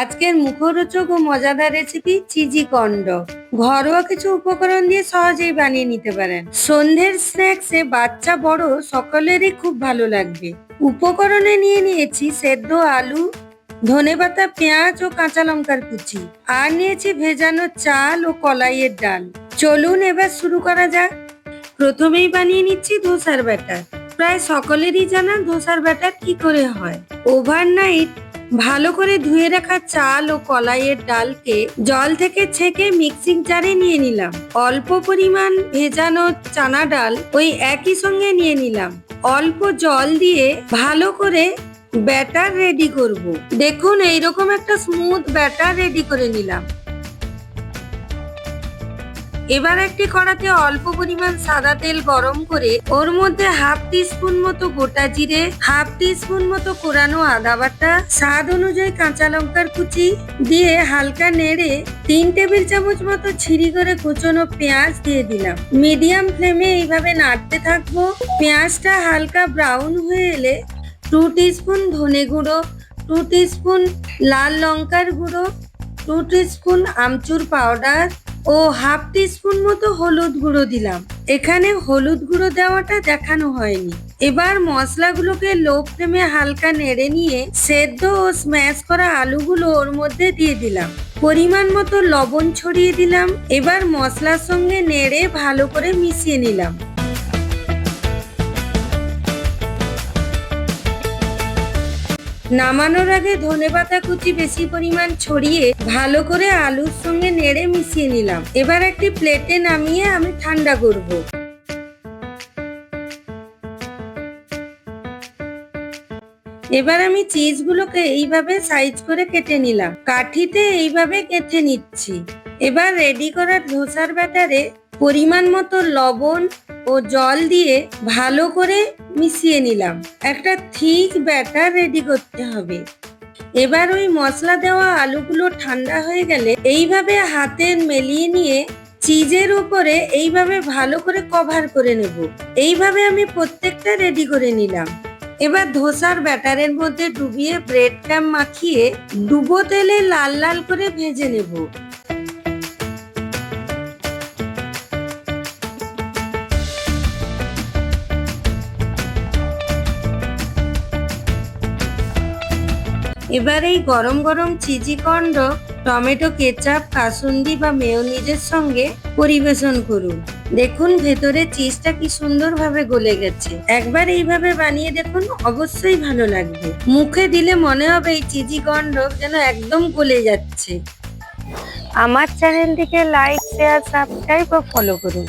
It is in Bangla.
আজকের মুখরোচক ও মজাদার রেসিপি চিজি কন্ড। ঘরোয়া কিছু উপকরণ দিয়ে সহজেই বানিয়ে নিতে পারেন। সন্ধ্যের স্ন্যাক্সে বাচ্চা বড় সকলেরই খুব ভালো লাগবে। উপকরণে নিয়ে নিয়েছি সেদ্ধ আলু, ধনেপাতা, পেঁয়াজ ও কাঁচা লঙ্কার কুচি। আর নিয়েছি ভেজানো চাল ও কলাইয়ের ডাল। চলুন এবার শুরু করা যাক। প্রথমেই বানিয়ে নিচ্ছি ধোসার ব্যাটার। প্রায় সকলেরই জানা ধোসার ব্যাটার কি করে হয়। ওভারনাইট ভালো করে ধুয়ে রাখা চাল ও কলাইয়ের ডালকে জল থেকে ছেঁকে মিক্সিং জারে নিয়ে নিলাম। অল্প পরিমাণ ভেজানো চানা ডাল ওই একই সঙ্গে নিয়ে নিলাম। অল্প জল দিয়ে ভালো করে ব্যাটার রেডি করব। দেখুন, এইরকম একটা স্মুথ ব্যাটার রেডি করে নিলাম। এবার একটি কড়াতে অল্প পরিমাণ সাদা তেল গরম করে ওর মধ্যে হাফ টি স্পুন মতো গোটা জিরে, হাফ টি স্পুন মতো কোরানো আদা বাটা, স্বাদ অনুযায়ী কাঁচা লঙ্কার কুচি দিয়ে হালকা নেড়ে তিন টেবিল চামচ মতো ছিঁড়ি করে কুচনো পেঁয়াজ দিয়ে দিলাম। মিডিয়াম ফ্লেমে এইভাবে নাড়তে থাকব। পেঁয়াজটা হালকা ব্রাউন হয়ে এলে টু স্পুন ধনে গুঁড়ো, টু স্পুন লাল লঙ্কার গুঁড়ো, টু স্পুন আমচুর পাউডার ও হাফ টিস্পুন মতো হলুদ গুঁড়ো দিলাম। এখানে হলুদ গুঁড়ো দেওয়াটা দেখানো হয়নি। এবার মশলাগুলোকে লো ফ্লেমে হালকা নেড়ে নিয়ে সেদ্ধ ও স্ম্যাশ করা আলুগুলো ওর মধ্যে দিয়ে দিলাম। পরিমাণ মতো লবণ ছড়িয়ে দিলাম। এবার মশলার সঙ্গে নেড়ে ভালো করে মিশিয়ে নিলাম। নামানোর আগে ধনেপাতা কুচি বেশি পরিমাণ ছড়িয়ে ভালো করে আলুর সঙ্গে নেড়ে মিশিয়ে নিলাম। এবার একটি প্লেটে নামিয়ে আমি ঠান্ডা করব। এবার আমি চিজগুলোকে এইভাবে সাইজ করে কেটে নিলাম। কাঠিতে এইভাবে কেটে নিচ্ছি। এবার রেডি করা ধোসার ব্যাটারে পরিমাণ মতো লবণ ও জল দিয়ে ভালো করে মিশিয়ে নিলাম। একটা থিক ব্যাটার রেডি করতে হবে। এবার ওই মশলা দেওয়া আলুগুলো ঠান্ডা হয়ে গেলে এইভাবে হাতে মেলিয়ে নিয়ে চিজের উপরে এইভাবে ভালো করে কভার করে নেব। এইভাবে আমি প্রত্যেকটা রেডি করে নিলাম। এবার ধোসার ব্যাটারের মধ্যে ডুবিয়ে ব্রেড ক্যাম মাখিয়ে ডুবো তেলে লাল লাল করে ভেজে নেব। এবার এই গরম গরম চিজি কন্ড টমেটো কেচাপ, কাসুন্দি বা মেয়োনিজের সঙ্গে পরিবেশন করুন। দেখুন ভেতরে চিজটা কি সুন্দরভাবে গলে গেছে। একবার এইভাবে বানিয়ে দেখুন, অবশ্যই ভালো লাগবে। মুখে দিলে মনে হবে এই চিজি কন্ড যেন একদম গলে যাচ্ছে। আমার চ্যানেলটিকে লাইক, শেয়ার, সাবস্ক্রাইব ও ফলো করুন।